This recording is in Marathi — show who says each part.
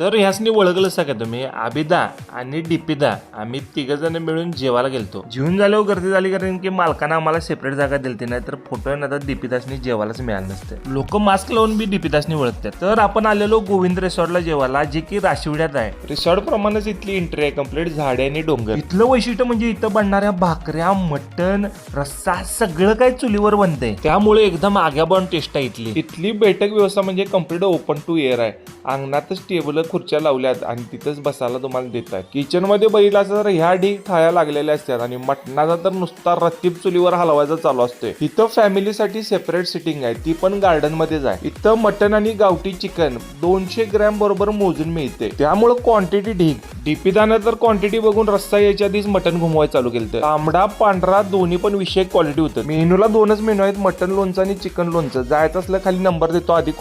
Speaker 1: तर ह्यासनी ओळखलं का तुम्ही. आबिदा आणि डिपिदा आम्ही तिघ जण मिळून जेवायला गेलतो. जेवून झाल्यावर गर्दी झाली कारण की मालकानं आम्हाला सेपरेट जागा दिलती नाही तर फोटो ना दीपिदासनी जेवायलाच मिळालं नसते. लोक मास्क लावून बी दीपिदासनी ओळखतात. तर आपण आलेलो गोविंद रिसॉर्टला जेवायला जे की राशिवड्यात आहे. रिसॉर्ट प्रमाणेच इथली एंट्री आहे कंप्लीट झाडे आणि डोंगर. इथलं वैशिष्ट्य म्हणजे इथं बनणाऱ्या भाकऱ्या मटण रस्सा सगळं काय चुलीवर बनते त्यामुळे एकदम आग्याबॉन टेस्ट आहे इथली. इथली बैठक व्यवस्था म्हणजे कंप्लीट ओपन टू एअर आहे. अंगणातच टेबल खुर्च्या लावल्यात आणि तिथंच बसायला तुम्हाला देत आहे किचनमध्ये बैलाचा तर ह्या ढीग थाळ्या लागलेल्या असतात आणि मटणाचा तर नुसता रतीब चुलीवर हलवायचा चालू असतोय. इथं फॅमिलीसाठी सेपरेट सिटिंग आहे. ती पण गार्डन मध्येच आहे. इथं मटण आणि गावठी चिकन दोनशे ग्रॅम बरोबर मोजून मिळते. त्यामुळे क्वांटिटी ढीग. डीपीदानं तर क्वांटिटी बघून रस्ता यायच्या आधीच मटण घुमवाय चालू केलं तांबडा पांढरा दोन्ही पण विषय क्वालिटी होतं. मेनूला दोनच मेनू आहेत. मटण लोणचं आणि चिकन लोणचं. जायचं असलं खाली नंबर देतो. आधी